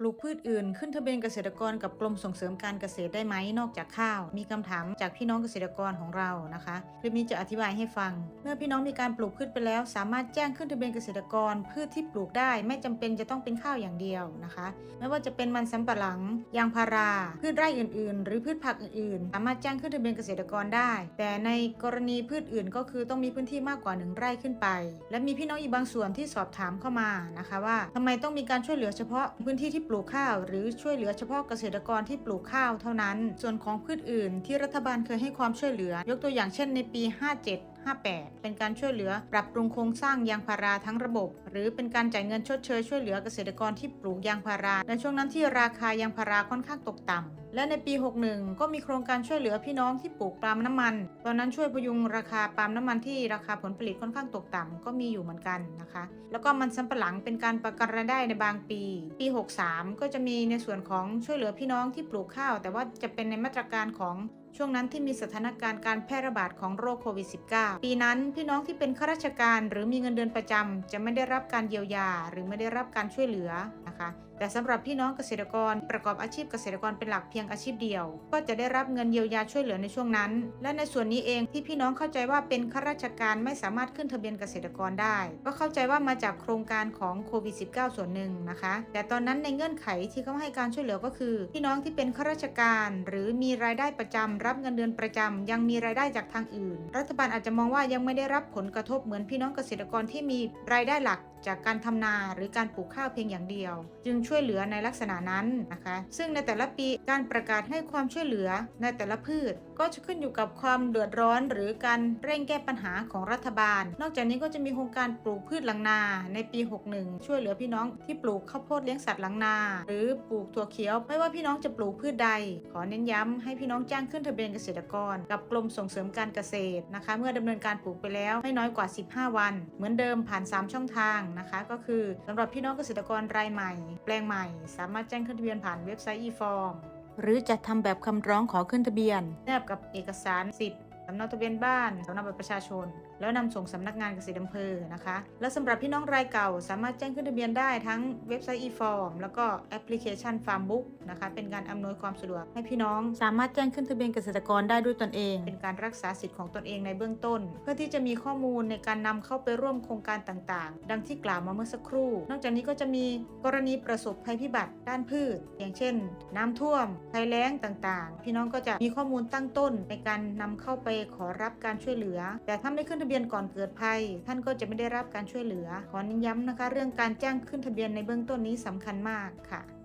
ปลูกพืชอื่นขึ้นทะเบียนเกษตรกรกับกรมส่งเสริมการเกษตรได้ไหมนอกจากข้าว มีคำถามจากพี่น้องเกษตรกรของเรานะคะคลิปนี้จะอธิบายให้ฟัง เมื่อพี่น้องมีการปลูกพืชไปแล้ว สามารถแจ้งขึ้นทะเบียนเกษตรกร พืชที่ปลูกได้ไม่จำเป็นจะต้องเป็นข้าวอย่างเดียวนะคะ ไม่ว่าจะเป็นมันสำปะหลังยางพารา พืชไร่อื่น ๆ หรือพืชผักอื่นๆ สามารถแจ้งขึ้นทะเบียนเกษตรกรได้ แต่ในกรณีพืชอื่น ก็คือต้องมีพื้นที่มากกว่าหนึ่งไร่ขึ้นไป และมีพี่น้องอีกบางส่วนที่สอบถามเข้ามานะคะ ว่าทำไมต้องมีการช่วยเหลือเฉพาะพื้นที่ที่ปลูกข้าว หรือช่วยเหลือเฉพาะเกษตรกรที่ปลูกข้าวเท่านั้น ส่วนของพืชอื่น ที่รัฐบาลเคยให้ความช่วยเหลือ ยกตัวอย่างเช่นในปี 57 58 เป็นการช่วยเหลือปรับปรุงโครงสร้างยางพาราทั้งระบบ หรือเป็นการจ่ายเงินชดเชยช่วยเหลือเกษตรกรที่ปลูกยางพาราในช่วงนั้นที่ราคายางพาราค่อนข้างตกต่ำและในปี 61 ก็มีโครงการช่วยเหลือพี่น้องที่ปลูกปาล์มน้ำมัน ตอนนั้นช่วยพยุงราคาปาล์มน้ำมันที่ราคาผลผลิตค่อนข้างตกต่ำก็มีอยู่เหมือนกันนะคะ แล้วก็มันสำปะหลังเป็นการประกันรายได้ในบางปี ปี 63 ก็จะมีในส่วนของช่วยเหลือพี่น้องที่ปลูกข้าว แต่ว่าจะเป็นในมาตรการของช่วงนั้นที่มีสถานการณ์การแพร่ระบาดของโรคโควิด -19 ปีนั้นพี่น้องที่เป็นข้าราชการหรือมีเงินเดือนประจำจะไม่ได้รับการเยียวยา หรือไม่ได้รับการช่วยเหลือนะคะ แต่สำหรับพี่น้องเกษตรกรประกอบอาชีพเกษตรกรเป็นหลักเพียงยังอาชีพเดียว ก็จะได้รับเงินเยียวยาช่วยเหลือในช่วงนั้น และในส่วนนี้เองที่พี่น้องเข้าใจว่าเป็นข้าราชการไม่สามารถขึ้นทะเบียนเกษตรกรได้ ก็เข้าใจว่ามาจากโครงการของโควิด -19 ส่วนหนึ่งนะคะ แต่ตอนนั้นในเงื่อนไขที่เขาให้การช่วยเหลือก็คือ พี่น้องที่เป็นข้าราชการ หรือมีรายได้ประจำรับเงินเดือนประจำยังมีรายได้จากทางอื่น รัฐบาลอาจจะมองว่ายังไม่ได้รับผลกระทบเหมือนพี่น้องเกษตรกรที่มีรายได้หลัก จากการทำนาหรือการปลูกข้าวเพียงอย่างเดียว จึงช่วยเหลือในลักษณะนั้นนะคะ ซึ่งในแต่ละปีการประกาศให้ความช่วยเหลือในแต่ละพืช ก็จะขึ้นอยู่กับความเดือดร้อนหรือการเร่งแก้ปัญหาของรัฐบาล นอกจากนี้ก็จะมีโครงการปลูกพืชหลังนาในปี 61 ช่วยเหลือพี่น้องที่ปลูกข้าวโพดเลี้ยงสัตว์หลังนา หรือปลูกถั่วเขียว ไม่ว่าพี่น้องจะปลูกพืชใด ขอเน้นย้ำให้พี่น้องแจ้งขึ้นทะเบียนเกษตรกร กับกรมส่งเสริมการเกษตรนะคะ เมื่อดำเนินการปลูกไปแล้วไม่น้อยกว่า 15 วัน เหมือนเดิมผ่าน 3 ช่องทางนะคะ ก็คือสำหรับพี่น้องเกษตรกรรายใหม่ แปลงใหม่ สามารถแจ้งขึ้นทะเบียนผ่านเว็บไซต์ e-form หรือจะทำแบบคำร้องขอขึ้นทะเบียน แนบกับเอกสารสิทธิ์ สำเนาทะเบียนบ้านสำเนาบัตรประชาชน แล้วนำส่งสำนักงานเกษตรอำเภอนะคะ และสำหรับพี่น้องรายเก่าสามารถแจ้งขึ้นทะเบียนได้ทั้งเว็บไซต์ e-form แล้วก็แอปพลิเคชัน Farmbook นะคะ เป็นการอำนวยความสะดวกให้พี่น้องสามารถแจ้งขึ้นทะเบียนเกษตรกรได้ด้วยตนเอง เป็นการรักษาสิทธิ์ของตนเองในเบื้องต้น เพื่อที่จะมีข้อมูลในการนำเข้าไปร่วมโครงการต่างๆ ดังที่กล่าวมาเมื่อสักครู่ นอกจากนี้ก็จะมีกรณีประสบภัยพิบัติด้านพืช อย่างเช่น น้ำท่วมภัยแล้งต่างๆ พี่น้องก็จะมีข้อมูลตั้งต้นในการนำเข้าไปขอรับการช่วยเหลือ แต่ถ้าไม่ขึ้นทะเบียนก่อนเกิดภัย ท่านก็จะไม่ได้รับการช่วยเหลือ ขอเน้นย้ำนะคะ เรื่องการแจ้งขึ้นทะเบียนในเบื้องต้นนี้สำคัญมากค่ะ